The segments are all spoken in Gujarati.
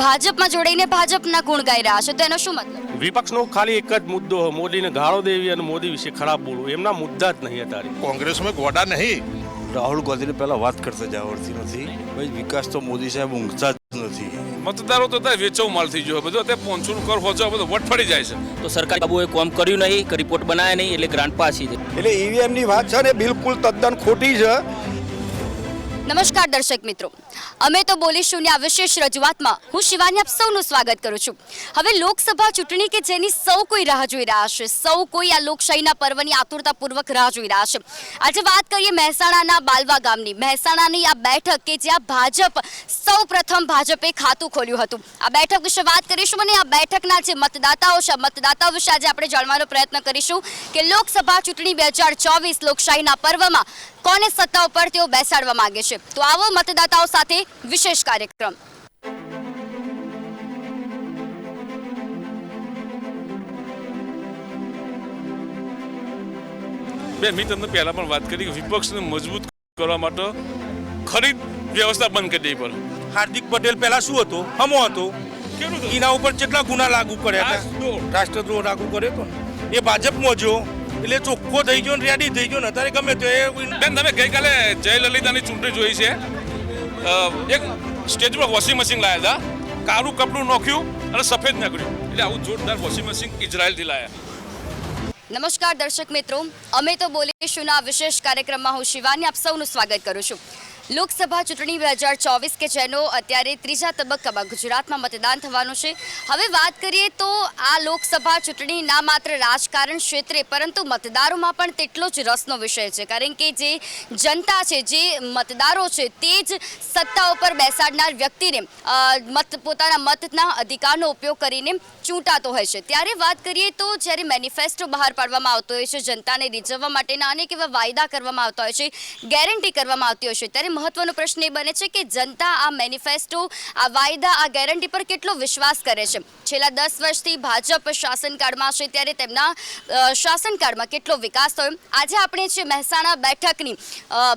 ભાજપમાં જોડાઈને ભાજપના ગુણ ગાઈ રહ્યા છે. તો એનો શું મતલબ? વિપક્ષનો ખાલી એક જ મુદ્દો મોદીને ગાળો દેવી અને મોદી વિશે ખરાબ બોલવું. એમના મુદ્દા જ નહીં અત્યારે. કોંગ્રેસમાં ગોડા નહીં. રાહુલ ગાંધીને પહેલા વાત કરતા જ આવડતી નથી. ભાઈ વિકાસ તો મોદી સાહેબ ઊંઘતા જ નથી. મતદારો તો ત્યાં વેચો માલ થઈ ગયો. બધું અત્યારે પોંચું કર હોજો બધું વટ પડી જાય છે. તો સરકાર બાબુએ કોમ કર્યું નહીં કે રિપોર્ટ બનાવ્યા નહીં એટલે ગ્રાન્ટ પાછી છે. એટલે ઈવીએમની વાત છે ને બિલકુલ તદ્દન ખોટી છે. નમસ્કાર દર્શક મિત્રો. અમે તો બોલીશું ને આ વિશેષ રજૂઆતમાં હું શિવાની આપ સૌનું સ્વાગત કરું છું. હવે લોકસભા ચૂંટણી કે જેની સૌ કોઈ રાહ જોઈ રહ્યા છે, સૌ કોઈ આ લોકશાહીના પર્વની આતુરતાપૂર્વક રાહ જોઈ રહ્યા છે. આજે વાત કરીએ મહેસાણાના બાલવા ગામની. મહેસાણાની આ બેઠક કે જ્યાં ભાજપ સૌ પ્રથમ ભાજપે ખાતું ખોલ્યું હતું. આ બેઠક વિશે વાત કરીશું અને આ બેઠકના જે મતદાતાઓ છે મતદાતાઓ વિશે આજે આપણે જાણવાનો પ્રયત્ન કરીશું કે લોકસભા ચૂંટણી બે હજાર ચોવીસ લોકશાહીના પર્વમાં કોને સત્તા ઉપર તેઓ બેસાડવા માંગે છે? તો આવો મતદાતાઓ સાથે વિશેષ કાર્યક્રમ. બે મેં તમને પહેલા પણ વાત કરી કે વિપક્ષને મજબૂત કરવા માટે ખરીદ વ્યવસ્થા બંધ કરી દેવી પડે હાર્દિક પટેલ પહેલા શું હતો? હમો હતો. એના ઉપર કેટલા ગુના લાગુ કર્યા હતા? રાષ્ટ્રદ્રોહ. રાષ્ટ્રદ્રોહ લાગુ કર્યો હતો એ ભાજપમાં જો એટલે ચોખ્ખો થઈ ગયો ને રેડી થઈ ગયો ને અત્યારે ગમે તો એ બેન તમે ગઈકાલે જયલલિતાની ચૂંટણી જોઈ છે. એક સ્ટેજ પર વોશિંગ મશીન લાયા હતા. કાળું કપડું નોખ્યું અને સફેદ નાખ્યું એટલે આવું જોરદાર વોશિંગ મશીન ઇઝરાયલથી લાયા. નમસ્કાર દર્શક મિત્રો. અમે તો બોલીશું ના વિશેષ કાર્યક્રમમાં હું શિવાની આપ સૌનું સ્વાગત કરું છું. લોકસભા ચૂંટણી બે હજાર ચોવીસ કે જેનો અત્યારે ત્રીજા તબક્કામાં ગુજરાતમાં મતદાન થવાનું છે. હવે વાત કરીએ તો આ લોકસભા ચૂંટણી ના માત્ર રાજકારણ ક્ષેત્રે, પરંતુ મતદારોમાં પણ તેટલો જ રસનો વિષય છે. કારણ કે જે જનતા છે, જે મતદારો છે, તે જ સત્તા ઉપર બેસાડનાર વ્યક્તિને મત, પોતાના મતના અધિકારનો ઉપયોગ કરીને ચૂંટાતો હોય છે. ત્યારે વાત કરીએ તો જ્યારે મેનિફેસ્ટો બહાર પાડવામાં આવતો હોય છે, જનતાને રીઝવવા માટેના અનેક એવા વાયદા કરવામાં આવતા હોય છે, ગેરંટી કરવામાં આવતી હોય છે, ત્યારે મહત્વનો પ્રશ્ન એ બને છે કે જનતા આ મેનિફેસ્ટો, આ વાયદા, આ ગેરંટી પર કેટલો વિશ્વાસ કરે છે? છેલ્લા દસ વર્ષથી ભાજપ શાસનકાળમાં છે ત્યારે તેમના શાસનકાળમાં કેટલો વિકાસ થયો? આજે આપણે છે મહેસાણા બેઠકની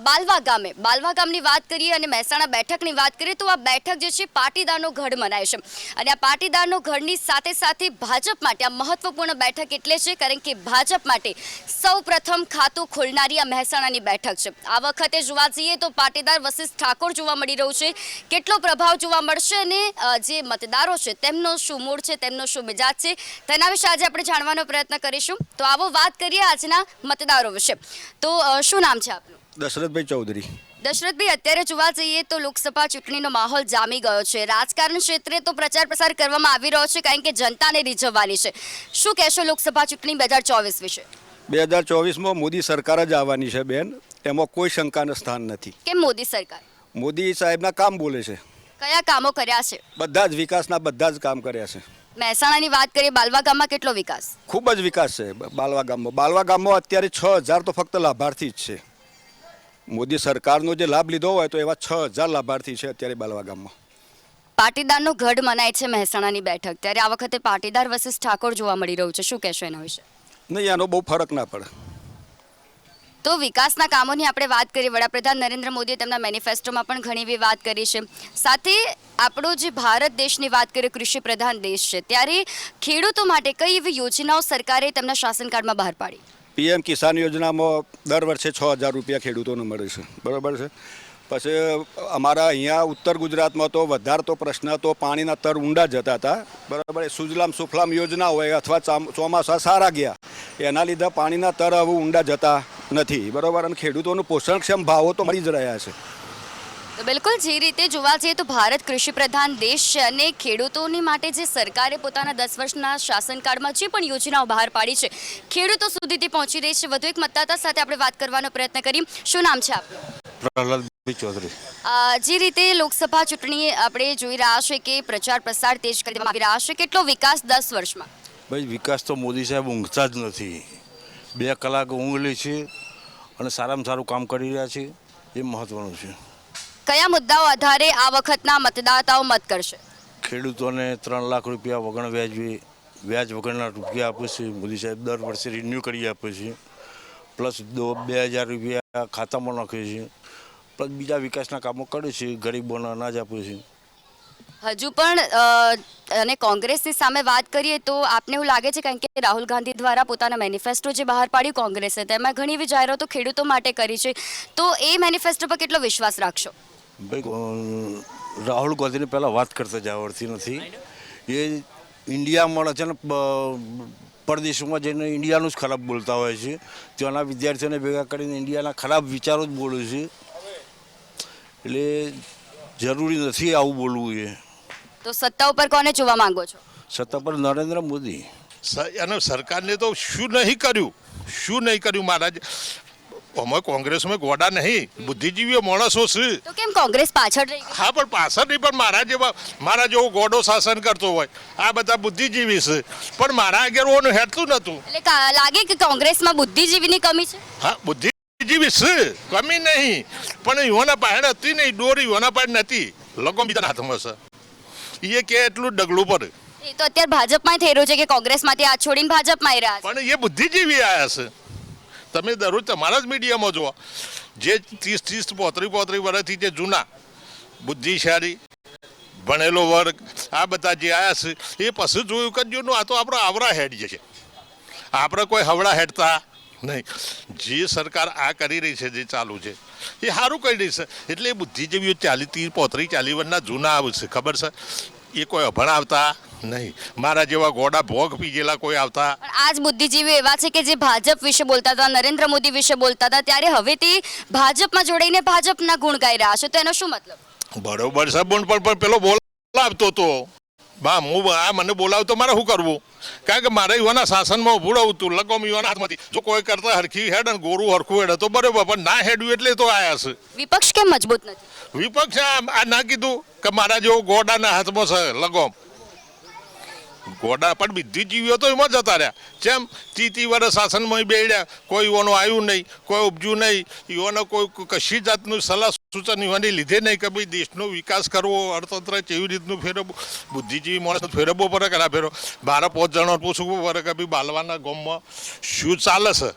બાલવા ગામે, બાલવા ગામની વાત કરીએ અને મહેસાણા બેઠકની વાત કરીએ તો આ બેઠક જે છે પાટીદારનો ગઢ મનાય છે. અને આ પાટીદારનો ગઢની સાથે સાથે ભાજપ માટે આ મહત્વપૂર્ણ બેઠક એટલે છે કારણ કે ભાજપ માટે સૌ પ્રથમ ખાતું ખોલનારી આ મહેસાણાની બેઠક છે. આ વખતે જોવા જઈએ તો પાટીદાર વશિષ્ઠ ઠાકોર જોવા મળી રહ્યું છે. કેટલો પ્રભાવ જોવા મળશે અને જે મતદારો છે તેમનો શું મૂળ છે તેમનો શું મિજાજ છે તેના વિશે આજે આપણે જાણવાનો પ્રયત્ન કરીશું. તો આવો વાત કરીએ આજના મતદારો વિશે. તો શું નામ છે આપનું? દશરથભાઈ ચૌધરી. દશરથભાઈ અત્યારે જોવા જઈએ તો લોકસભા ચૂંટણીનો માહોલ જામી ગયો છે. રાજકારણ ક્ષેત્રે તો પ્રચાર પ્રસાર કરવામાં આવી રહ્યો છે કારણ કે જનતાને રીઝવવાની છે. શું કહેશો લોકસભા ચૂંટણી બે હજાર ચોવીસ વિશે? બે હજાર ચોવીસમાં મોદી સરકાર જ આવવાની છે બેન. એમાં કોઈ શંકાનું સ્થાન નથી. કેમ મોદી સરકાર? મોદી સાહેબના કામ બોલે છે. કયા કામો કર્યા છે? બધા જ વિકાસના બધા જ કામ કર્યા છે. મહેસાણાની વાત કરીએ બાલવા ગામમાં કેટલો વિકાસ? ખૂબ જ વિકાસ છે બાલવા ગામમાં. બાલવા ગામમાં અત્યારે છ હજાર તો ફક્ત લાભાર્થી જ છે. મોદી સરકારનો જે લાભ લીધો હોય તો એવા છ હજાર લાભાર્થી છે અત્યારે બાલવા ગામમાં. પાટીદારનો ગઢ મનાય છે મહેસાણાની બેઠક. ત્યારે આ વખતે પાટીદાર વશિષ્ઠ ઠાકોર જોવા મળી રહ્યું છે. શું કહેશો એના વિશે? નહીં આનો બહુ ફરક ના પડે. તો વિકાસના કામોની આપણે વાત કરીએ વડાપ્રધાન નરેન્દ્ર મોદીએ તેમના મેનિફેસ્ટોમાં પણ ઘણી એવી વાત કરી છે. સાથે આપણો જે ભારત દેશની વાત કરીએ, કૃષિ પ્રધાન દેશ છે, ત્યારે ખેડૂતો માટે કઈ એવી યોજનાઓ સરકારે તેમના શાસનકાળમાં બહાર પાડી? પીએમ કિસાન યોજનામાં દર વર્ષે છ હજાર રૂપિયા ખેડૂતોને મળે છે, બરાબર છે? પછી અમારા અહીંયા ઉત્તર ગુજરાતમાં તો વધારે તો પ્રશ્ન તો પાણીના તર ઊંડા જતા હતા, બરાબર? સુજલામ સુફલામ યોજના હોય, અથવા ચામ- ચોમાસા સારા ગયા, એના લીધે પાણીના તર હવે ઊંડા જતા નથી. બરાબર? અને ખેડૂતોનું પોષણક્ષમ ભાવો તો મળી જ રહ્યા છે. તો બિલકુલ જે રીતે જોવા જઈએ તો ભારત કૃષિ પ્રધાન દેશ છે અને ખેડૂતોની માટે જે સરકારે પોતાના દસ વર્ષના શાસનકાળમાં જે પણ યોજનાઓ બહાર પાડી છે ખેડૂતો સુધી તે પહોંચી રહી છે. વધુ એક મતદાતા સાથે આપણે વાત કરવાનો પ્રયત્ન કરી શું નામ છે આપનું? પ્રહલાદભાઈ ચૌધરી. જે રીતે લોકસભા ચૂંટણી આપણે જોઈ રહ્યા છે કે પ્રચાર પ્રસાર તેજ કરી આવી રહ્યા છે. કેટલો વિકાસ દસ વર્ષમાં? ભાઈ વિકાસ તો મોદી સાહેબ ઊંઘતા જ નથી. બે કલાક ઊંઘ લે છે અને સારામાં સારું કામ કરી રહ્યા છે એ મહત્ત્વનું છે. કયા મુદ્દાઓ આધારે આ વખતના મતદાતાઓ મત કરશે? ખેડૂતોને ત્રણ લાખ રૂપિયા વગણ વ્યાજે વ્યાજ વગરના રૂપિયા આપે છે મોદી સાહેબ દર વર્ષે રિન્યૂ કરી આપે છે. પ્લસ દો બે હજાર રૂપિયા ખાતામાં નાખે છે. પ્લસ બીજા વિકાસના કામો કરે છે ગરીબોને અનાજ આપે છે. હજુ પણ અને કોંગ્રેસની સામે વાત કરીએ તો આપને એવું લાગે છે કારણ કે રાહુલ ગાંધી દ્વારા પોતાના મેનિફેસ્ટો જે બહાર પાડ્યું કોંગ્રેસે, તેમાં ઘણી એવી જાહેરાતો ખેડૂતો માટે કરી છે. તો એ મેનિફેસ્ટો પર કેટલો વિશ્વાસ રાખશો? ભાઈ રાહુલ ગાંધીને પહેલાં વાત કરતા જ આવડતી નથી. એ ઇન્ડિયામાં છે ને પરદેશોમાં જઈને ઇન્ડિયાનું જ ખરાબ બોલતા હોય છે. ત્યાંના વિદ્યાર્થીઓને ભેગા કરીને ઇન્ડિયાના ખરાબ વિચારો જ બોલે છે. એટલે જરૂરી નથી આવું બોલવું એ. તો સત્તા ઉપર કોને જોવા માંગો છો? સત્તા પર નરેન્દ્ર મોદી. સ- અને સરકારને તો શું નહીં કર્યું? શું નહીં કર્યું મહારાજ? અમે કોંગ્રેસમાં ગોડા નહીં. બુદ્ધિજીવીઓ માણસો છે. તો કેમ કોંગ્રેસ પાછળ રહી હા પણ પાછળ નહીં પણ મારા જેવા મારા જેવો ગોડો શાસન કરતો હોય. આ બધા બુદ્ધિજીવી છે. પણ મારા આગળ ઓનું હેઠતું નહોતું. એટલે લાગે કે કોંગ્રેસમાં બુદ્ધિજીવીની કમી છે? હા બુદ્ધિજીવી છે. કમી નહીં. પણ યુવાના પાસે હતી નહીં. દોરી યુવાના પાસે નથી. લગો બીજા હાથમાં છે. એ કે એટલું ડગલું પડે. એ તો અત્યારે ભાજપમાં થઈ રહ્યું છે કે કોંગ્રેસમાંથી આ છોડીને ભાજપમાં આવી રહ્યા છે. પણ એ બુદ્ધિજીવી આયા છે. તમે દરરોજ તમારા જ મીડિયામાં જુઓ. જે ત્રીસ ત્રીસ પોત્રી પોત્રી વર્ષથી જે જૂના બુદ્ધિશાળી ભણેલો વર્ગ આ બધા જે આયા છે એ પછી જોયું કે આ તો આપણો આવરા હેડ છે. આપણે કોઈ હવડા હેડતા નહીં. જે સરકાર આ કરી રહી છે જે ચાલુ છે એ સારું કરી રહી છે. એટલે એ બુદ્ધિજીવીઓ ચાલી ત્રીસ પોત્રી ચાલી વર્ષના જૂના આવશે ખબર છે? એ કોઈ અભણ આવતા નહીં. મારા જેવા ગોડા ભોગ પીજેલા કોઈ આવતા. આજ બુદ્ધિજીવી એવા છે કે જે ભાજપ વિશે બોલતા હતા નરેન્દ્ર મોદી વિશે બોલતા હતા ત્યારે હવે તે ભાજપમાં જોડાઈને ભાજપના ગુણ ગાઈ રહ્યા છે. તો એનો શું મતલબ? બરોબર છે પણ પેલો બોલાવતો તો. બા હું આ મને બોલાવતો મારે શું કરવું? કારણ કે મારે યુવાના શાસનમાં ઉભું રહું હતું. લગોમ યુવાના હાથમાંથી. જો કોઈ કરતા હરખી હેડ અને ગોરું હરખું હેડ તો બરોબર પણ ના હેડ્યું એટલે તો આયા છે. વિપક્ષ કેમ મજબૂત નથી? વિપક્ષ આ ના કીધું કે મારા જેવો ગોડાના હાથમાં છે લગોમ ગોડા પણ બુદ્ધિજીવીઓ તો એમાં જતા રહ્યા. જેમ તીતી વર્ષ શાસનમાં બેડ્યા કોઈ યુવાનો આવ્યું નહીં કોઈ ઉપજ્યું નહીં. યુવાનો કોઈ કશી જાતનું સલાહ સૂચન યુવાની લીધે નહીં કે ભાઈ દેશનો વિકાસ કરવો, અર્થતંત્ર કેવી રીતનું ફેરવવું, બુદ્ધિજીવી માણસ ફેરવવો પડે કે ના ફેરવો મારે પોત જણો પૂછવું પડે કે ભાઈ બાલવાના ગામમાં શું ચાલે છે?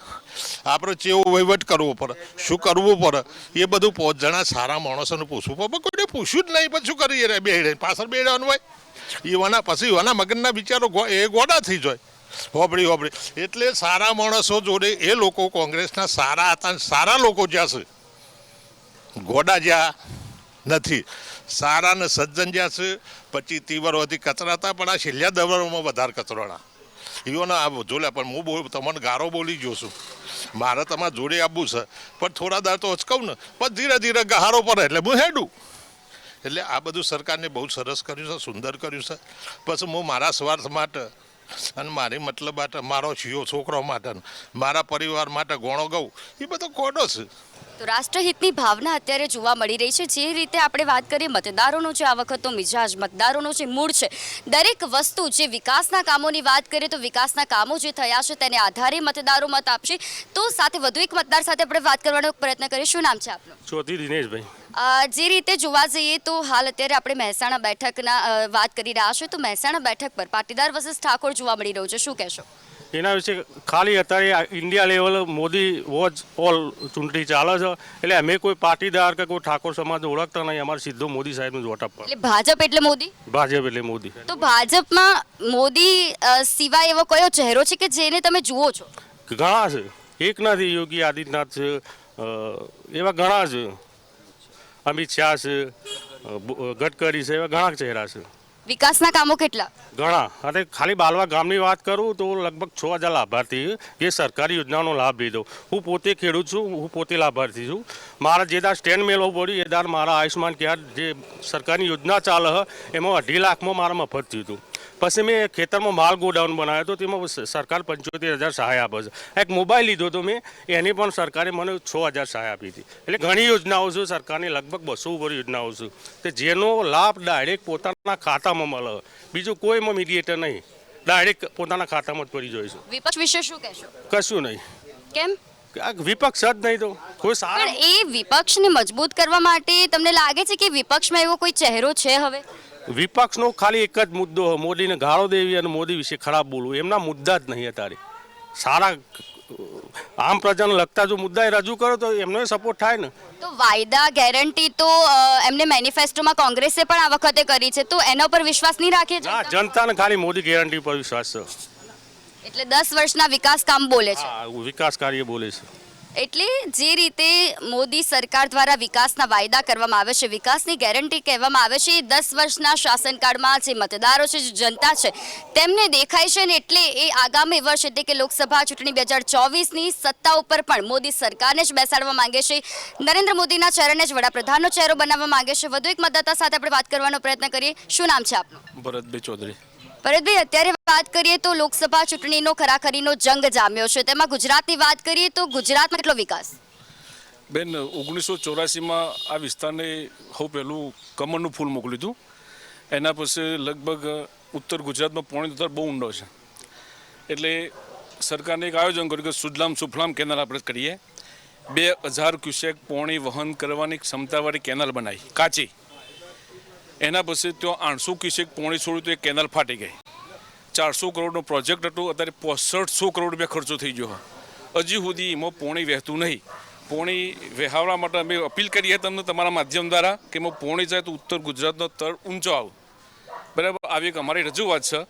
આપણે ચેવો વહીવટ કરવો પડે, શું કરવું પડે? એ બધું પોત જણા સારા માણસોને પૂછવું પડે. કોઈને પૂછ્યું જ નહીં, પણ શું કરીએ રે બેડે પાછળ બેડવાનું હોય. એવાના પછી એવાના મગજના વિચારો એ ગોડા થઈ જાય હોબળી હોબળી એટલે સારા માણસો જોડે એ લોકો કોંગ્રેસના સારા હતા સારા લોકો જ્યાં છે. ગોડા જ્યાં નથી. સારા ને સજ્જન જ્યાં છે, પછી તીવરોથી કચરાતા પણ આ છેલ્લા દવરોમાં વધારે કચરોડા એઓને આ જોડે પણ હું બોલ, તમને ગારો બોલી ગયો છું. મારે તમારા જોડે આવવું છે, પણ થોડા દર તો અચકાવું ને, પણ ધીરે ધીરે ગહારો પડે, એટલે હું હેડું. એટલે આ બધું સરકારને બહુ સરસ કર્યું છે, સુંદર કર્યું છે. પછી હું મારા સ્વાર્થ માટે અને મારી મતલબ માટે મારો શિયો છોકરો માટે મારા પરિવાર માટે ગોણો ગઉં. એ બધો ખોટો છે. તો રાષ્ટ્રહિતની ભાવના અત્યારે જોવા મળી રહી છે. જે રીતે આપણે વાત કરીએ મતદારોનો જે આ વખતનો મિજાજ મતદારોનો જે મૂળ છે દરેક વસ્તુ જે વિકાસના કામોની વાત કરીએ તો વિકાસના કામો જે થયા છે તેને આધારે મતદારો મત આપશે. તો સાથે વધુ એક મતદાર સાથે આપણે વાત કરવાનો પ્રયત્ન કરીશું. નામ છે આપનું. ચોથી દિનેશભાઈ. જે રીતે જોવા જઈએ તો હાલ અત્યારે આપણે મહેસાણા બેઠકના વાત કરી રહ્યા છીએ તો મહેસાણા બેઠક પર પાટીદાર વર્સેસ ઠાકોર જોવા મળી રહ્યું છે. શું કહેશો? એના વિશે ખાલી અત્યારે India level Modi watch all ચૂંટણી ચાલે છે. એટલે અમે કોઈ પાટીદાર કે કોઈ ઠાકોર સમાજ ઓળખતા નહીં. અમારે સીધો મોદી સાહેબનું વોટ આપવા એટલે ભાજપ એટલે મોદી? ભાજપ એટલે મોદી. તો ભાજપમાં મોદી સિવાય એવો કયો ચહેરો છે કે જેને તમે જુઓ છો? ઘણા છે. એક નથી યોગી આદિત્યનાથ છે એવા ઘણા છે. અમિત શાહ છે ગડકરી છે એવા ઘણા ચહેરા છે. વિકાસના કામો કેટલા? ઘણા. અને ખાલી બાલવા ગામની વાત કરું તો લગભગ છ હજાર લાભાર્થી એ સરકારી યોજનાનો લાભ લીધો. હું પોતે ખેડૂત છું હું પોતે લાભાર્થી છું. મારા જે દાર સ્ટેન્ડ મેળવવું પડ્યું એ દાર મારા આયુષ્યમાન કાર્ડ જે સરકારની યોજના ચાલે એમાં અઢી લાખમાં મારા મફત થયું હતું. પછી મેં ખેતરમાં માલ ગોડાઉન બનાવ્યો હતો તેમાં સરકાર પંચોતેર હજાર સહાય આપે છે. એક મોબાઈલ લીધો હતો મેં એની પણ સરકારે મને છ હજાર સહાય આપી હતી. એટલે ઘણી યોજનાઓ છે સરકારની લગભગ બસો ઉપર યોજનાઓ છે. કે જેનો લાભ ડાયરેક્ટ પોતાના ખાતામાં મળે. બીજું કોઈમાં મીડિયેટર નહીં. ડાયરેક્ટ પોતાના ખાતામાં જ પડી જોઈશું વિપક્ષ વિશે શું કહેશો? કશું નહીં. કેમ? વિપક્ષ જ નહીં તો. કોઈ સારા એ વિપક્ષને મજબૂત કરવા માટે તમને લાગે છે કે વિપક્ષમાં એવો કોઈ ચહેરો છે હવે? વિપક્ષનો ખાલી એક જ મુદ્દો મોદીને ગાળો દેવી અને મોદી વિશે ખરાબ બોલવું એમના મુદ્દા જ નહીં અત્યારે. સારા આમ પ્રજાને લગતા જો મુદ્દા રજૂ કરો તો એમનો સપોર્ટ થાય ને. તો વાયદા ગેરંટી તો એમને મેનિફેસ્ટોમાં કોંગ્રેસે પણ આ વખતે કરી છે તો એના પર વિશ્વાસ નહીં રાખે છે? જનતાને ખાલી મોદી ગેરંટી પર વિશ્વાસ છે. એટલે દસ વર્ષના વિકાસ કામ બોલે છે? વિકાસ કાર્ય બોલે છે. એટલે જે રીતે મોદી સરકાર દ્વારા વિકાસના વાયદા કરવામાં આવે છે, વિકાસની ગેરંટી કહેવામાં આવે છે, એ દસ વર્ષના શાસનકાળમાં જે મતદારો છે, જે જનતા છે, તેમને દેખાય છે ને એટલે એ આગામી વર્ષ એટલે કે લોકસભા ચૂંટણી બે હજાર ચોવીસની સત્તા ઉપર પણ મોદી સરકારને જ બેસાડવા માંગે છે. નરેન્દ્ર મોદીના ચહેરાને જ વડાપ્રધાનનો ચહેરો બનાવવા માંગે છે. વધુ એક મતદાતા સાથે આપણે વાત કરવાનો પ્રયત્ન કરીએ. શું નામ છે આપનું? ભરતભાઈ ચૌધરી. ભરતભાઈ, અત્યારે વાત કરીએ તો લોકસભા ચૂંટણીનો ખરાખરીનો જંગ જામ્યો છે. તેમાં ગુજરાતની વાત કરીએ તો ગુજરાતમાં કેટલો વિકાસ? બેન, ઓગણીસો ચોરાસીમાં આ વિસ્તારને સૌ પહેલું કમળનું ફૂલ મોકલ્યું હતું. એના પછી લગભગ ઉત્તર ગુજરાતમાં પોણે ઉત્તર બહુ ઊંડો છે. એટલે સરકારને એક આયોજન કર્યું કે સુજલામ સુફલામ કેનાલ આપણે કરીએ. બે હજાર ક્યુસેક પોણી વહન કરવાની ક્ષમતાવાળી કેનાલ બનાવી. કાચી. એના પછી ત્યાં આઠસો ક્યુસેક પોણી છોડ્યું તો એ કેનાલ ફાટી ગઈ. ચારસો કરોડનો પ્રોજેક્ટ હતો અત્યારે પોસઠસો કરોડ રૂપિયા ખર્ચો થઈ ગયો. હજી સુધી એમાં પોણી વહેતું નહીં. પોણી વહાવવા માટે અમે અપીલ કરીએ તમને તમારા માધ્યમ દ્વારા કે એમાં પોણી જાય તો ઉત્તર ગુજરાતનો તર ઊંચો આવ. બરાબર? આવી એક અમારી રજૂઆત છે.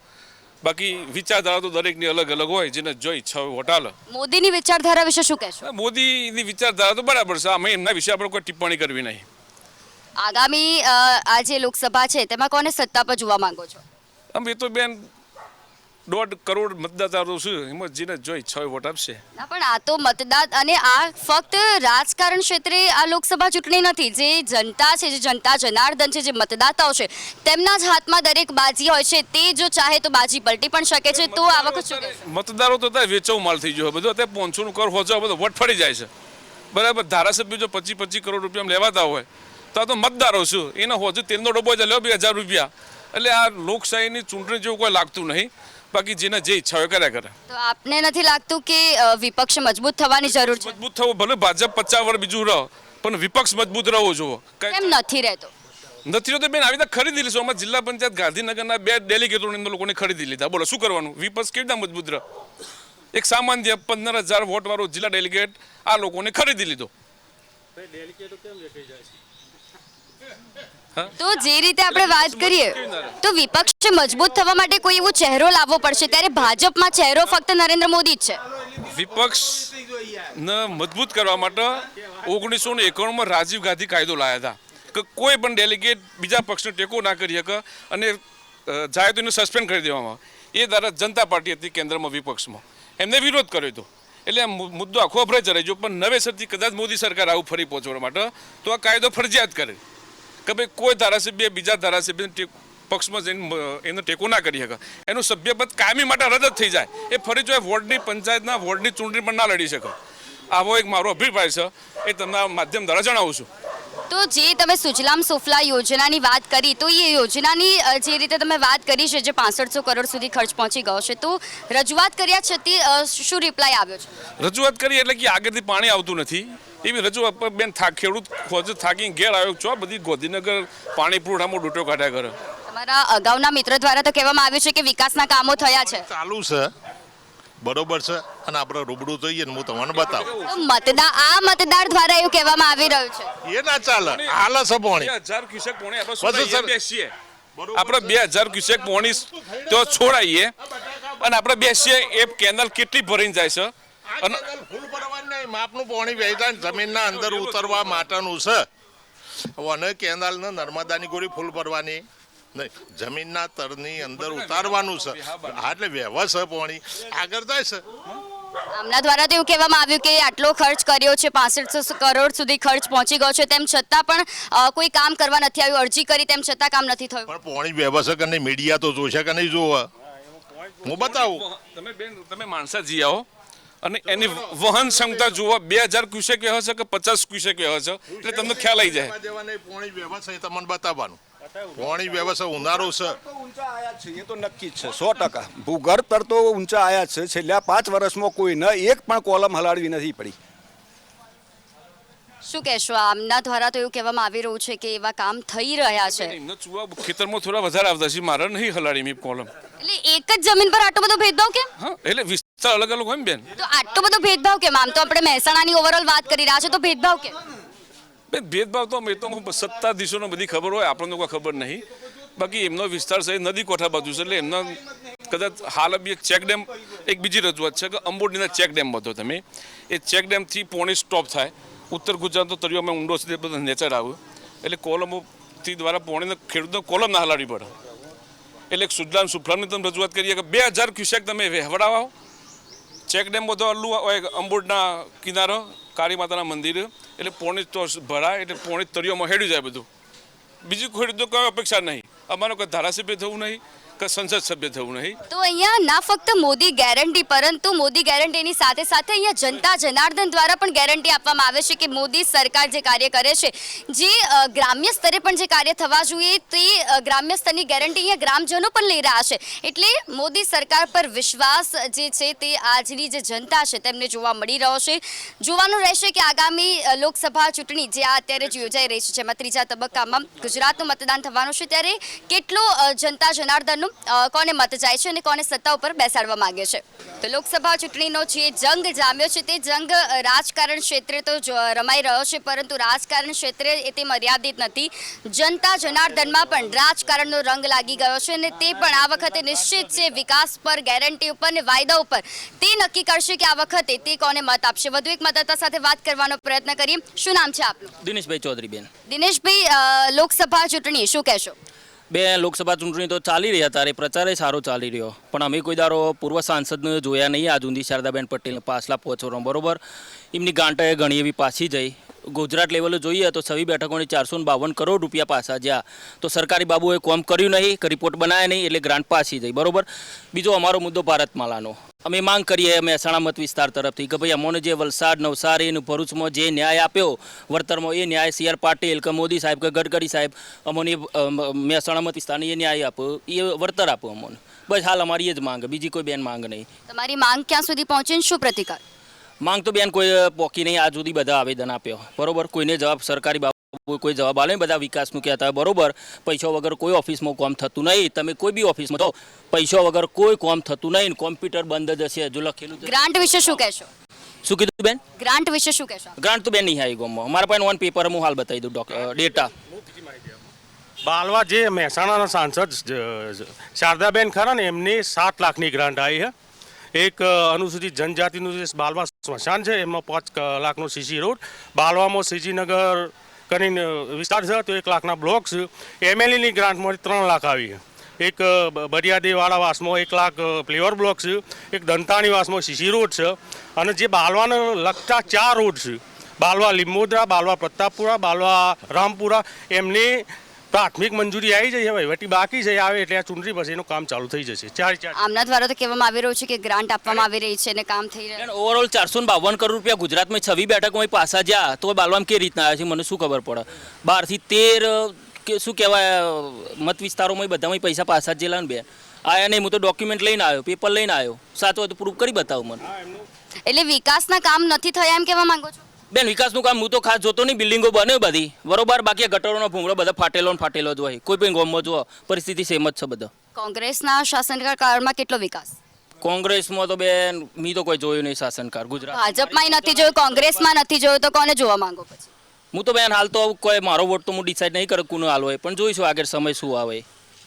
બાકી વિચારધારા તો દરેકની અલગ અલગ હોય જેને જોઈ ઈચ્છા હોય વટાલ. મોદીની વિચારધારા વિશે શું કહેશો? મોદીની વિચારધારા તો બરાબર છે. અમે એમના વિશે આપણે કોઈ ટિપ્પણી કરવી નહીં. આગામી આ જે લોકસભા છે તેમાં કોને સત્તા પર જોવા માંગો છો? અમે તો બેન દોઢ કરોડ મતદાતારો છે. એમાં જેને જો ઈચ્છા હોય વોટ આપશે. ના પણ આ તો મતદાત અને આ ફક્ત રાજકારણ ક્ષેત્રે આ લોકસભા ચૂંટણી નથી. જે જનતા છે જે જનતા જનાર્દન છે જે મતદાતાઓ છે તેમના જ હાથમાં દરેક બાજી હોય છે. તે જો ચાહે તો બાજી પલટી પણ શકે છે. તો આ વખત મતદારો તો ત્યાં વેચવ માલ થઈ ગયો બધું અત્યારે પોનસોનું કર હોજો બધો વટ ફરી જાય છે. બરાબર ધારાસભ્ય જો પચીસ પચીસ કરોડ રૂપિયા લેવાતા હોય તો આ તો મતદારો છું. એનો હજુ તેલનો ડબ્બો જ લ્યો બે હજાર રૂપિયા. એટલે આ લોકશાહીની ચૂંટણી જેવું કોઈ લાગતું નહીં. બાકી જેને જે ઈચ્છા હોય કર્યા કરે. તો આપને નથી લાગતું કે વિપક્ષ મજબૂત થવાની જરૂર છે? મજબૂત થવું ભલે ભાજપ પચાસ વર્ષ બીજું રહો પણ વિપક્ષ મજબૂત રહો જોવો. કેમ નથી રહેતો? નથી તો બેન આવી રીતે ખરીદી લીધું અમારા જિલ્લા પંચાયત ગાંધીનગરના બે ડેલિગેટોને એમને લોકોને ખરીદી લીધા. બોલો શું કરવાનું? વિપક્ષ કેવી રીતે મજબૂત રહે? એક સામાન્ય પંદર હજાર વોટ વાળો જિલ્લા ડેલિગેટ આ લોકોને ખરીદી લીધો. તો જે રીતે આપણે વાત કરીએ, તો વિપક્ષ મજબૂત થવા માટે કોઈ એવો ચહેરો લાવવો પડશે? ત્યારે ભાજપમાં ચહેરો ફક્ત નરેન્દ્ર મોદી જ છે. વિપક્ષ ને મજબૂત કરવા માટે ઓગણીસો ને એકાણુંમાં રાજીવ ગાંધી કાયદો લાયા હતા. કે કોઈ પણ ડેલિગેટ બીજા પક્ષને ટેકો ના કરી શકે અને જાય તો એને સસ્પેન્ડ કરી દેવામાં એ દ્વારા જનતા પાર્ટી હતી કેન્દ્રમાં વિપક્ષમાં. એમને વિરોધ કર્યો હતો. એટલે આ મુદ્દો આખો અભરે ચડાઈ ગયો પણ નવેસરથી કદાચ મોદી સરકાર આવું ફરી પહોંચવા માટે, તો આ કાયદો ફરજિયાત કરે. કે ભાઈ કોઈ ધારાસભ્ય બીજા ધારાસભ્ય પક્ષમાં જઈને એનો ટેકો ના કરી શકે. એનું સભ્યપદ કાયમી માટે રદ જ થઈ જાય. એ ફરી જો વોર્ડની પંચાયતના વોર્ડની ચૂંટણી પણ ના લડી શકે. આવો એક મારો અભિપ્રાય છે. એ તમને માધ્યમ દ્વારા જણાવું છું. તો જે તમે સુજલામ સુફલા યોજનાની વાત કરી તો એ યોજનાની જે રીતે તમે વાત કરી છે જે પાંસઠસો કરોડ સુધી ખર્ચ પહોંચી ગયો છે તો રજૂઆત કર્યા છતી શું રિપ્લાય આવ્યો છે? રજૂઆત કરી એટલે કે આગળથી પાણી આવતું નથી. એવી રજૂઆત પર બેન થાક ખેડૂત ખોજ થાકીને ઘેર આવ્યો. છો બધી ગોધીનગર પાણી પુરવઠામાં ડૂટો કાઢ્યા કરે. તમારા અગાઉના મિત્ર દ્વારા તો કહેવામાં આવ્યું છે કે વિકાસના કામો થયા છે. ચાલુ છે. બરોબર છે. અને આપણે રૂબરૂ જોઈએ ને હું તમને બતાવું. મતદાર આ મતદાર દ્વારા એવું કહેવામાં આવી રહ્યું છે. એ ના ચાલે. હાલ છે પોણી. બે હજાર ક્યુસેક પોણી આપણે બેસીએ. આપણે બે હજાર ક્યુસેક પોણી તો છોડાઈએ. અને આપણે બેસીએ એ કેનલ કેટલી ભરીને જાય છે? ફૂલ ભરવાનું નહીં માપનું પાણી વહેતા જમીનના અંદર ઉતરવા માટેનું છે. અને કેનાલ ને નર્મદાની ગોળી ફૂલ ભરવાની નહીં જમીનના તરની અંદર ઉતારવાનું છે. હા એટલે વ્યવસ છે પાણી. આગળ જાય છે. આમના દ્વારા તો એવું કહેવામાં આવ્યું કે આટલો ખર્ચ કર્યો છે પાસઠસો કરોડ સુધી ખર્ચ પહોંચી ગયો છે તેમ છતાં પણ કોઈ કામ કરવા નથી આવ્યું અરજી કરી તેમ છતાં કામ નથી થયું. પણ પાણી વ્યવસ છે કે નહીં? મીડિયા તો જોશે કે નહીં જોવા? હું બતાવું. તમે બેન તમે માણસા જી આવો. અને એની વહન ક્ષમતા જુઓ બે હજાર ક્યુસેક વ્યવહાર છે કે પચાસ ક્યુસેક વ્યવહાર છે? એટલે તમને ખ્યાલ આવી જાય. પોણી પાણી વ્યવસ છે એ તમને બતાવવાનું. પોણી વ્યવસ છે. ઉનાળો છે ઊંચા આયા છે એ તો નક્કી જ છે સો ટકા. ભૂગર્ભ તર તો ઊંચા આયા છે છેલ્લા પાંચ વર્ષમાં કોઈ ન એક પણ કોલમ હલાડવી નથી પડી. શું કહેશો આમના દ્વારા તો એવું કહેવામાં આવી રહ્યું છે કે એવા કામ થઈ રહ્યા છે? એમના ચૂવા ખેતરમાં થોડા વધારે આવતા છે મારે નહીં હલાડી મી કોલમ. એટલે એક જ જમીન પર આટલો બધો ભેદભાવ કેમ? હા એટલે વિસ્તાર અલગ અલગ હોય ને બેન? તો આટલો બધો ભેદભાવ કેમ? આમ તો આપણે મહેસાણાની ઓવરઓલ વાત કરી રહ્યા છે તો ભેદભાવ કેમ? બેન ભેદભાવ તો મેં તો સત્તાધીશોને બધી ખબર હોય આપણને કોઈ ખબર નહીં. બાકી એમનો વિસ્તાર છે નદી કોઠા બાજુ છે એટલે એમના કદાચ હાલ બી એક ચેક ડેમ એક બીજી રજૂઆત છે કે અંબોડીના ચેક ડેમ બધો તમે. એ ચેક ડેમથી પોણી સ્ટોપ થાય. ઉત્તર ગુજરાતનો તળિયોમાં ઊંડો સુધી બધા નેચર આવ્યો એટલે કોલમોથી દ્વારા પોણીને ખેડૂતનો કોલમ ના હલાડવી પડે. એટલે સુજલામ સુફલામની તમે રજૂઆત કરીએ કે બે હજાર ક્યુસેક તમે વહેવડાવો. ચેક ડેમ બધો અલ્લુ અંબુડના કિનારો, કાળી માતાના મંદિર, એટલે પોણી તો ભરાય, એટલે પોણી તળિયોમાં હેડી જાય બધું. બીજું ખેડૂતો કોઈ અપેક્ષા નહીં. અમારો કોઈ ધારાસભ્ય થવું નહીં. સંસદ સભ્ય થવું નહીં? તો અહીંયા ના ફક્ત મોદી ગેરંટી, પરંતુ મોદી ગેરંટીની સાથે સાથે અહીંયા જનતા જનાર્દન દ્વારા પણ ગેરંટી આપવામાં આવે છે કે મોદી સરકાર જે કાર્ય કરે છે, જે ગ્રામ્ય સ્તરે પણ જે કાર્ય થવા જોઈએ, તે ગ્રામ્ય સ્તરની ગેરંટી અહીંયા ગ્રામજનો પણ લઈ રહ્યા છે. એટલે મોદી સરકાર પર વિશ્વાસ જે છે તે આજની જે જનતા છે તેમને જોવા મળી રહ્યો છે. જોવાનું રહેશે કે આગામી લોકસભા ચૂંટણી જે આ અત્યારે જ યોજાઈ રહી છે, જેમાં ત્રીજા તબક્કામાં ગુજરાતનું મતદાન થવાનું છે, ત્યારે કેટલો જનતા જનાર્દનનું અ, કોને મત જાય છે અને કોને સત્તા ઉપર બેસાડવા માંગે છે? તો લોકસભા ચૂંટણીનો જે જંગ જામ્યો છે તે જંગ રાજકારણ ક્ષેત્રે તો રમાઈ રહ્યો છે પરંતુ રાજકારણ ક્ષેત્રે એ તે મર્યાદિત નથી. જનતા જનાર્દનમાં પણ રાજકારણનો રંગ લાગી ગયો છે અને તે પણ આ વખતે નિશ્ચિત છે વિકાસ પર ગેરંટી ઉપર અને વાયદા ઉપર. તે નક્કી કરશે કે આ વખતે તે કોને મત આપશે? વધુ એક મતદાતા સાથે વાત કરવાનો પ્રયત્ન કરીએ. શું નામ છે આપનું? દિનેશભાઈ ચૌધરી બેન દિનેશભાઈ લોકસભા ચૂંટણી શું કહેશો? બે લોકસભા ચૂંટણી તો ચાલી રહ્યા ત્યારે પ્રચારે સારો ચાલી રહ્યો. પણ અમે કોઈ દારો પૂર્વ સાંસદને જોયા નહીં આ સુધી શારદાબેન પટેલ પાછલા પહોંચો બરોબર? એમની ગાંઠે ઘણી એવી પાછી જઈ. ગુજરાત લેવલે જોઈએ તો છવી બેઠકોની ચારસો બાવન કરોડ રૂપિયા પાછા જ્યાં. તો સરકારી બાબુએ કોમ કર્યું નહીં, રિપોર્ટ બનાવ્યા નહીં, એટલે ગ્રાન્ટ પાછી જઈ. બરોબર? બીજો અમારો મુદ્દો ભારતમાલાનો. અમે માંગ કરીએ અમે સણામત વિસ્તાર તરફથી કે ભાઈ અમોને જે વલસાડ નવસારી અને ભરૂચમાં જે ન્યાય આપ્યો વળતરમાં એ ન્યાય સી આર પાટીલ કે મોદી સાહેબ કે ગડકરી સાહેબ અમોને મહેસાણામત મહેસાણા વિસ્તારને એ ન્યાય આપો એ વળતર આપો અમોને. બસ હાલ અમારી એ જ માંગ બીજી કોઈ બેન માંગ નહીં. તમારી માંગ ક્યાં સુધી પહોંચી શું પ્રતિકાર? માંગ તો બેન કોઈ પોકી નહીં. આજ સુધી બધા આવેદન આપ્યો. બરોબર? કોઈને જવાબ સરકારી કોઈ જવાબ આલે બધા વિકાસનું કહેતા હોય બરોબર? પૈસા વગર કોઈ ઓફિસમાં કામ થતું નહીં. તમે કોઈ બી ઓફિસમાં જાઓ પૈસા વગર કોઈ કામ થતું નહીં કોમ્પ્યુટર બંધ જ હશે. જો લખેલું ગ્રાન્ટ વિશે શું કહેશો? શું કીધું બેન? ગ્રાન્ટ વિશે શું કહેશો? ગ્રાન્ટ તો બેન નહીં આવી ગમો મારા પાસે ઓન પેપર હું હાલ બતાવી દઉં ડેટા બાલવા જે મહેસાણાના સાંસદ શારદાબેન ખરા ને એમને સાત લાખની ગ્રાન્ટ આવી છે. એક અનુસૂચિત જનજાતિનું જે બાલવા સ્મશાન છે એમાં પાંચ લાખનો સીસી રોડ. બાલવામાં સીજીનગર કરીને વિસ્તાર છે, તો એક લાખના બ્લોક છે. એમએલએની ગ્રાન્ટમાંથી ત્રણ લાખ આવી એક બરિયાદીવાળા વાસમાં એક લાખ ફ્લેવર બ્લોક છે. એક દંતાણી વાસમાં સીસી રોડ છે. અને જે બાલવાને લગતા ચાર રોડ છે. બાલવા લીંબોદરા, બાલવા પ્રતાપપુરા, બાલવા રામપુરા, એમની પ્રાથમિક મંજૂરી આવી જઈ હવે વહીવટી બાકી છે આવે એટલે આ ચૂંટણી પછી એનું કામ ચાલુ થઈ જશે. ચાર ચાર. આમના દ્વારા તો કહેવામાં આવી રહ્યું છે કે ગ્રાન્ટ આપવામાં આવી રહી છે અને કામ થઈ રહ્યું ઓવરઓલ ચારસો બાવન કરોડ રૂપિયા ગુજરાતમાં છવી બેઠકોમાં પાછા જ્યાં તો બાલવામાં કેવી રીતના આવ્યા છે મને શું ખબર પડે. બારથી તેર કે શું કહેવાય મત વિસ્તારોમાં બધામાં પૈસા પાછા જ જેલા ને બે. આયા નહીં હું તો ડોક્યુમેન્ટ લઈને આવ્યો પેપર લઈને આવ્યો. સાચો તો પ્રૂફ કરી બતાવું મને. એટલે વિકાસના કામ નથી થયા એમ કહેવા માંગો છો? બેન વિકાસનું કામ હું તો ખાસ જોતો નહીં બિલ્ડિંગો બને બધી. બરોબર બાકી ગટરોનો ભૂંગળો બધા ફાટેલો ને ફાટેલો જ હોય. કોઈ પણ ગામમાં જુઓ પરિસ્થિતિ સેમ જ છે બધા. કોંગ્રેસના શાસનકાળ કાળમાં કેટલો વિકાસ? કોંગ્રેસમાં તો બેન મી તો કોઈ જોયું નહીં શાસનકાર ગુજરાત ભાજપમાં નથી જોયું કોંગ્રેસમાં નથી જોયું તો કોને જોવા માંગો પછી? હું તો બેન હાલ તો કોઈ મારો વોટ તો હું ડિસાઈડ નહીં કરું કોનો હાલ હોય. પણ જોઈશું આગળ સમય શું આવે.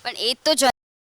પણ એ તો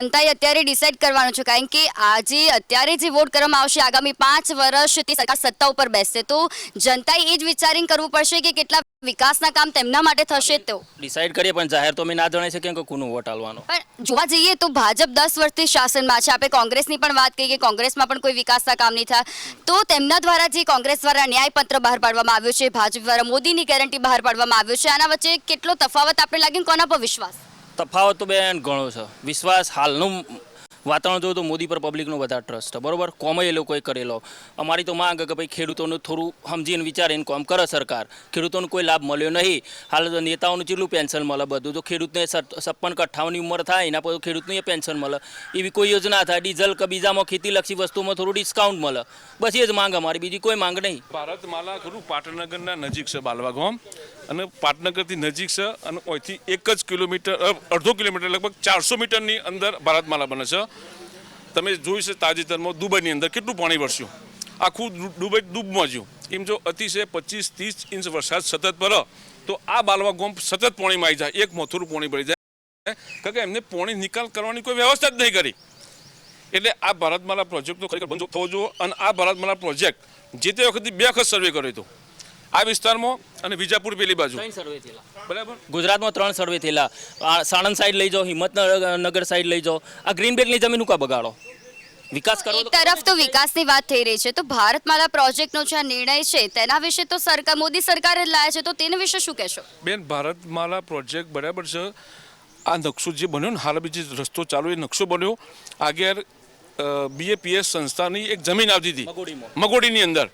જનતાએ અત્યારે ડિસાઈડ કરવાનું છે કારણ કે આજે અત્યારે જે વોટ કરવામાં આવશે આગામી પાંચ વર્ષથી સરકાર સત્તા ઉપર બેસશે. તો જનતાએ એ જ વિચારીને કરવું પડશે કે કેટલા વિકાસના કામ તેમના માટે થશે તો. ડિસાઈડ કરીએ પણ જાહેર તો અમે ના જણાઈ શકીએ કે કોનું વોટ આલવાનો. પણ જોવા જઈએ તો ભાજપ દસ વર્ષથી શાસનમાં છે. આપણે કોંગ્રેસની પણ વાત કરીએ કે કોંગ્રેસમાં પણ કોઈ વિકાસના કામ નહીં થાય. તો તેમના દ્વારા જે કોંગ્રેસ દ્વારા ન્યાયપત્ર બહાર પાડવામાં આવ્યું છે ભાજપ દ્વારા મોદીની ગેરંટી બહાર પાડવામાં આવ્યું છે. આના વચ્ચે કેટલો તફાવત આપણે લાગે કોના પર વિશ્વાસ? તફાવત તો બેન ઘણો છે. વિશ્વાસ હાલનું વાતાવરણ જોયું તો મોદી પર પબ્લિકનો વધારે ટ્રસ્ટ છે. બરોબર? કોમે એ લોકોએ કરેલો. અમારી તો માંગ કે ભાઈ ખેડૂતોનું થોડું સમજીને વિચારીને કોમ કરે સરકાર. ખેડૂતોને કોઈ લાભ મળ્યો નહીં. હાલ તો નેતાઓનું જેટલું પેન્શન મળે બધું? તો ખેડૂતને છપ્પન કે અઠ્ઠાવનની ઉંમર થાય, એના પછી ખેડૂતને એ પેન્શન મળે. એવી કોઈ યોજના થાય? ડીઝલ કે બીજામાં ખેતીલક્ષી વસ્તુમાં થોડું ડિસ્કાઉન્ટ મળે. બસ એ જ માંગ અમારી. બીજી કોઈ માંગ નહીં. ભારતમાલા ખરું પાટનગરના નજીક છે બાલવા ગામ અને પાટનગરથી નજીક છે અને અહીંથી એક જ કિલોમીટર અડધો કિલોમીટર, લગભગ ચારસો મીટરની અંદર ભારતમાલા બને છે. તમે જોયું છે તાજેતરમાં દુબઈની અંદર કેટલું પાણી વરસ્યું? આખું દુબઈ ડૂબમાં જ્યું. એમ જો અતિશય પચીસ ત્રીસ ઇંચ વરસાદ સતત પડે, તો આ બાલવા ગોમ સતત પાણીમાં આવી જાય. એક મોથુરું પાણી ભરી જાય. કારણ કે એમને પાણી નિકાલ કરવાની કોઈ વ્યવસ્થા જ નહીં કરી. એટલે આ ભારતમાલા પ્રોજેક્ટનો ખરેખર બંધ થવો જોઈએ. અને આ ભારતમાલા પ્રોજેક્ટ જે તે વખતે બે વખત સર્વે કર્યો હતો. આ વિસ્તારમાં અને વિજાપુર પેલી બાજુ. ત્રણ સર્વે થયેલા. બરાબર? ગુજરાતમાં ત્રણ સર્વે થયેલા. સાણંદ સાઈડ લઈ જાઓ હિંમતનગર સાઈડ લઈ જાઓ. આ ગ્રીન બેલ્ટની જમીન કા બગાડો? વિકાસ કરો એક તરફ તો વિકાસની વાત થઈ રહી છે. તો ભારતમાલા પ્રોજેક્ટનો જે આ નિર્ણય છે તેના વિશે તો સરકાર મોદી સરકારે જ લાયા છે. તો તેના વિશે શું કહેશો? બેન ભારતમાલા પ્રોજેક્ટ બરાબર છે. આ નકશો જે બન્યો ને હાલ જે રસ્તો ચાલુ એ નકશો બન્યો. આગળ બીએપીએસ સંસ્થાની એક જમીન આવતી હતી. મગોડીની અંદર.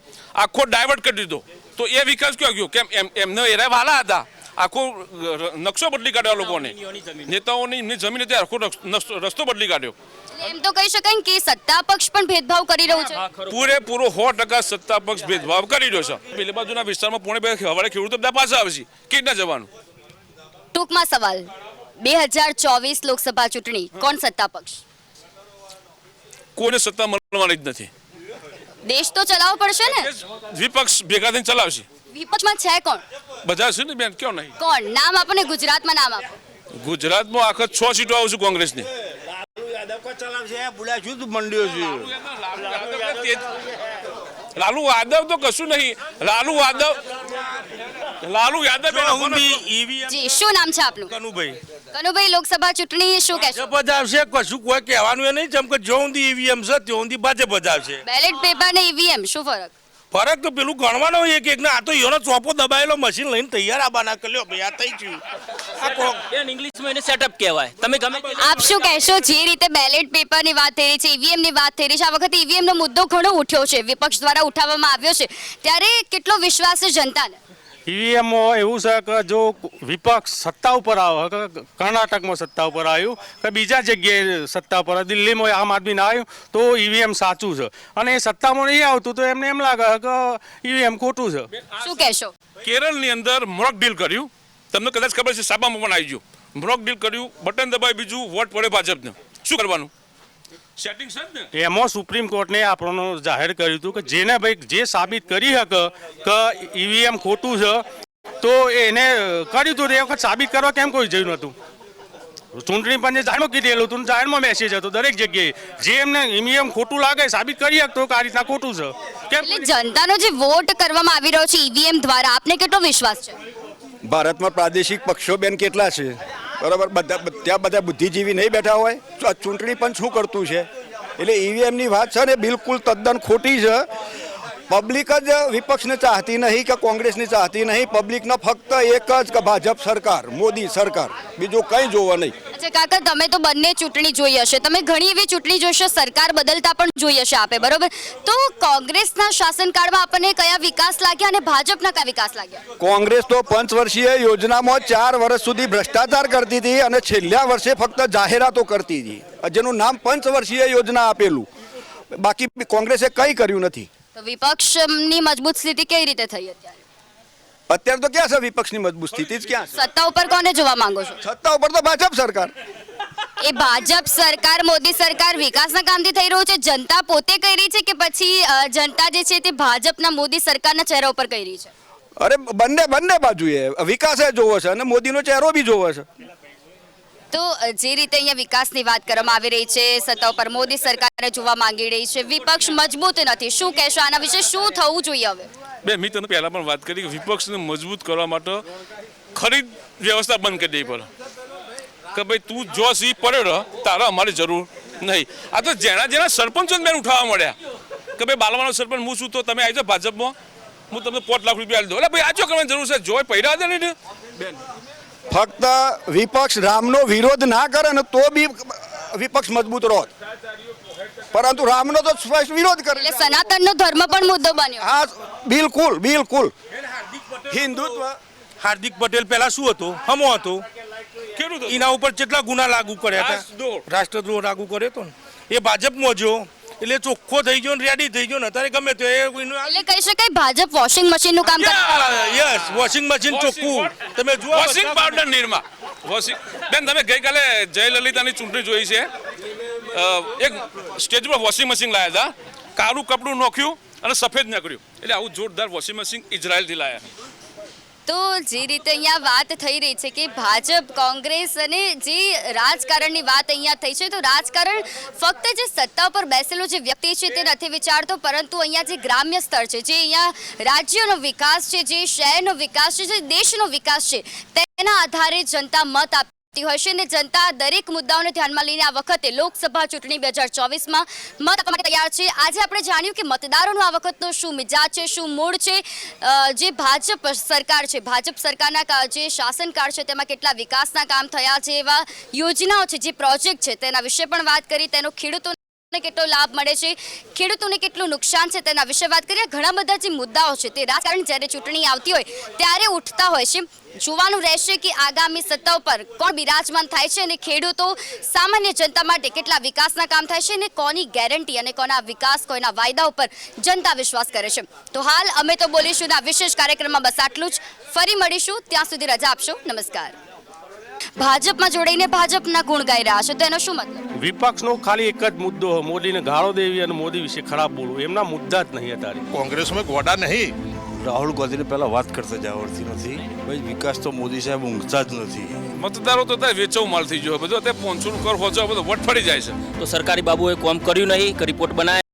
આખો ડાયવર્ટ કરી દીધો. તો એ વિકાસ ક્યાં ગયો? કેમ એમ એમને એરા વાલા હતા. આખો નકશો બદલી કાઢ્યો લોકોને. નેતાઓની એમની જમીન હતી આખો રસ્તો બદલી કાઢ્યો. એમ તો કહી શકાય કે સત્તા પક્ષ પણ ભેદભાવ કરી રહ્યો છે. પૂરેપૂરો સો ટકા સત્તા પક્ષ ભેદભાવ કરી રહ્યો છે. પેલી બાજુના વિસ્તારમાં પોણે બે હવાડે ખેડૂતો બધા પાછા આવે છે. કેવી જવાનું? ટૂંકમાં સવાલ. બે હજાર ચોવીસ લોકસભા ચૂંટણી કોણ સત્તા પક્ષ? કોને સત્તા મળવાની જ નથી. દેશ તો ચલાવવો પડશે ને? વિપક્ષ ભેગા થઈને ચલાવશે. વિપક્ષમાં છે કોણ? બધા છે ને બેન? કેમ નહીં? કોણ? નામ આપો ને ગુજરાતમાં નામ આપો. ગુજરાતમાં આખો છ સીટો આવશે કોંગ્રેસની. લાલુ યાદવ તો કશું નહીં. લાલુ યાદવ લાલુ યાદવ જી શું નામ છે આપનું? કનુભાઈ. કનુભાઈ લોકસભા ચૂંટણી શું કહેશો? ભાજપ જ આવશે કશું કોઈ કહેવાનું એ નહીં જેમ કે જો ઊંધી ઈવીએમ છે ત્યાં ઊંધી ભાજપ જ આવશે. બેલેટ પેપર ને ઈવીએમ શું ફરક? ફરક તો પેલું ગણવાનો એક એક ને આ તો એનો ચોપો દબાયેલો મશીન લઈને તૈયાર આબાના કર્યો. ભાઈ આ થઈ ગયું. બેન ઇંગ્લિશમાં એને સેટઅપ કહેવાય. તમે ગમે આપ શું કહેશો? જે રીતે બેલેટ પેપરની વાત થઈ રહી છે ઈવીએમની વાત થઈ રહી છે આ વખતે ઈવીએમ નો મુદ્દો ઘણો ઉઠ્યો છે. વિપક્ષ દ્વારા ઉઠાવવામાં આવ્યો છે. ત્યારે કેટલો વિશ્વાસ છે જનતાને? ઈવીએમમાં એવું છે કે જો વિપક્ષ સત્તા ઉપર આવે કે કર્ણાટકમાં સત્તા ઉપર આવ્યું કે બીજા જગ્યાએ સત્તા ઉપર દિલ્હીમાં આમ આદમી ના આવ્યું તો ઈવીએમ સાચું છે. અને એ સત્તામાં નહીં આવતું તો એમને એમ લાગે કે ઈવીએમ ખોટું છે. શું કહેશો? કેરળની અંદર મોક ડીલ કર્યું. તમને કદાચ ખબર છે સાબામાં પણ આવી ગયું. મોક ડીલ કર્યું બટન દબાઈ બીજું વોટ પડે ભાજપને. શું કરવાનું? સેટિંગ છે ને? એમાં સુપ્રીમ કોર્ટને આપણો જાહેર કર્યું હતું કે જેને ભાઈ જે સાબિત કરી શકે કે ઈવીએમ ખોટું છે તો એને કર્યું હતું. એ વખત સાબિત કરવા કેમ કોઈ જયું નહોતું? ચૂંટણી પંચે જાહેરમાં કીધેલું હતું જાહેરમાં મેસેજ હતો દરેક જગ્યાએ. જે એમને ઈવીએમ ખોટું લાગે સાબિત કરી શકતો કે આ રીતના ખોટું છે. કેમ? એટલે જનતાનો જે વોટ કરવામાં આવી રહ્યો છે ઈવીએમ દ્વારા આપને કેટલો વિશ્વાસ છે? ભારતમાં પ્રાદેશિક પક્ષો બેન કેટલા છે? બરાબર? બધા ત્યાં બધા બુદ્ધિજીવી નહીં બેઠા હોય? ચૂંટણી પણ શું કરતું છે? એટલે ઈવીએમની વાત છે ને, બિલકુલ તદ્દન ખોટી છે. પબ્લિક જ વિપક્ષને ચાહતી નહીં કે કોંગ્રેસને ચાહતી નહીં. પબ્લિકને ફક્ત એક જ કે ભાજપ સરકાર મોદી સરકાર. બીજું કંઈ જોવા નહીં. અચ્છા કાકા તમે તો બંને ચૂંટણી જોઈ હશે. તમે ઘણી એવી ચૂંટણી જોશો સરકાર બદલતા પણ જોઈ હશે આપે બરોબર? તો કોંગ્રેસના શાસનકાળમાં આપણને કયા વિકાસ લાગ્યા અને ભાજપના કયા વિકાસ લાગ્યા? કોંગ્રેસ તો પંચવર્ષીય યોજનામાં ચાર વર્ષ સુધી ભ્રષ્ટાચાર કરતી હતી અને છેલ્લા વર્ષે ફક્ત જાહેરાતો કરતી હતી. જેનું નામ પંચવર્ષીય યોજના આપેલું. બાકી કોંગ્રેસે કંઈ કર્યું નથી. તો વિપક્ષની મજબૂત સ્થિતિ કઈ રીતે થઈ અત્યારે? અત્યારે તો ક્યાં છે વિપક્ષની મજબૂત સ્થિતિ? જ ક્યાં સત્તા ઉપર કોને જોવા માંગો છો? સત્તા ઉપર તો ભાજપ સરકાર. એ ભાજપ સરકાર મોદી સરકાર વિકાસના કામથી થઈ રહ્યું છે. જનતા પોતે કહી રહી છે કે પછી જનતા જે છે તે ભાજપના મોદી સરકારના ચહેરા ઉપર કહી રહી છે? અરે બંને બંને બાજુએ વિકાસે જોવો છે અને મોદીનો ચહેરો બી જોવો છે. તો જે રીતે અહીંયા વિકાસની વાત કરવામાં આવી રહી છે સત્તા ઉપર મોદી સરકારને જોવા માંગી રહી છે વિપક્ષ મજબૂત નથી. શું કહેશો આના વિશે? શું થવું જોઈએ હવે? બે મેં તને પહેલાં પણ વાત કરી કે વિપક્ષને મજબૂત કરવા માટે ખરીદ વ્યવસ્થા બંધ કરી દેવી પડે. કે ભાઈ તું જો સી પડે રહ તારે અમારે જરૂર નહીં. આ તો જેના જેના સરપંચો જ બેન ઉઠાવવા મળ્યા. કે ભાઈ બાલવાનો સરપંચ હું છું તો તમે આવી જાઓ ભાજપમાં. હું તમને પોત લાખ રૂપિયા આપી દઉં. એટલે ભાઈ આ જો કરવાની જરૂર છે? જોઈ પૈડા દે ને? ફક્ત વિપક્ષ રામનો વિરોધ ના કરે ને તો બી વિપક્ષ મજબૂત રહો પરંતુ રામનો તો સ્પષ્ટ વિરોધ કરે. એટલે સનાતનનો ધર્મ પણ મુદ્દો બન્યો. હા બિલકુલ બિલકુલ. હિન્દુત્વ. હાર્દિક પટેલ પહેલા શું હતો? હમો હતો. એના ઉપર કેટલા ગુના લાગુ કર્યા હતા? રાષ્ટ્રદ્રોહ. લાગુ કર્યો હતો ને? એ ભાજપમાં જો એટલે ચોખ્ખો થઈ ગયો ને રેડી થઈ ગયો ને અત્યારે ગમે તો એ કોઈનું એટલે કહી શકાય ભાજપ વોશિંગ મશીનનું કામ કરે યસ વોશિંગ મશીન ચોખ્ખું. તમે જુઓ વોશિંગ પાવડર નિરમા. વોશિંગ બેન તમે ગઈકાલે જયલલિતાની ચૂંટણી જોઈ છે. એક સ્ટેજ પર વોશિંગ મશીન લાયા હતા. કાળું કપડું નોખ્યું અને સફેદ નીકળ્યું. એટલે આવું જોરદાર વોશિંગ મશીન ઇઝરાયલથી લાયા. તો જે રીતે અહીંયા વાત થઈ રહી છે કે ભાજપ, કોંગ્રેસ અને જે રાજકારણની વાત અહીંયા થઈ છે, તો રાજકારણ ફક્ત જે સત્તા પર બેસેલો જે વ્યક્તિ છે તે નથી વિચારતો, પરંતુ અહીંયા જે ગ્રામ્ય સ્તર છે, જે અહીંયા રાજ્યનો વિકાસ છે, જે શહેરનો વિકાસ છે, જે દેશનો વિકાસ છે, તેના આધારે જનતા મત આપતી હોય ને જનતા દરેક મુદ્દાઓને ધ્યાનમાં લઈને આ વખતે લોકસભા ચૂંટણી બે હજાર ચોવીસમાં મત આપવા માટે તૈયાર છે. આજે આપણે જાણ્યું કે મતદારોનો આ વખતનો શું મિજાજ છે, શું મૂળ છે? જે ભાજપ સરકાર છે, ભાજપ સરકારના જે શાસનકાળ છે, તેમાં કેટલા વિકાસના કામ થયા છે, એવા યોજનાઓ છે, જે પ્રોજેક્ટ છે, તેના વિશે પણ વાત કરી, તેનો ખેડૂતો કેટલો લાભ મળે છે? ખેડૂતોને કેટલું નુકસાન છે તેના વિશે વાત કરીએ. ઘણા બધા જે મુદ્દાઓ છે તે રાજકારણ જ્યારે ચૂંટણી આવતી હોય ત્યારે ઉઠતા હોય છે. જોવાનું રહેશે કે આગામી સત્તા ઉપર કોણ બિરાજમાન થાય છે અને ખેડૂતો સામાન્ય જનતા માટે કેટલા વિકાસના કામ થાય છે અને કોની ગેરંટી અને કોના વિકાસ, કોઈના વાયદા ઉપર જનતા વિશ્વાસ કરે છે. તો હાલ અમે તો બોલીશું ના વિશેષ કાર્યક્રમમાં બસ આટલું જ. ફરી મળીશું. ત્યાં સુધી રજા આપશો. નમસ્કાર. ભાજપમાં જોડાઈને ભાજપના ગુણ ગાઈ રહ્યા છે. તો એનો શું મતલબ? વિપક્ષનો ખાલી એક જ મુદ્દો મોદીને ગાળો દેવી અને મોદી વિશે ખરાબ બોલવું. એમના મુદ્દા જ નહીં અત્યારે. કોંગ્રેસમાં ગોડા નહીં. રાહુલ ગાંધીને પહેલાં વાત કરતા જ આવડતી નથી. ભાઈ વિકાસ તો મોદી સાહેબ ઊંઘતા જ નથી. મતદારો તો અત્યારે વેચો માલ થઈ ગયો બધું અત્યારે પોનસો કર હોજો બધું વટ ફરી જાય છે. તો સરકારી બાબુએ કોમ કર્યું નહીં રિપોર્ટ બનાવ્યા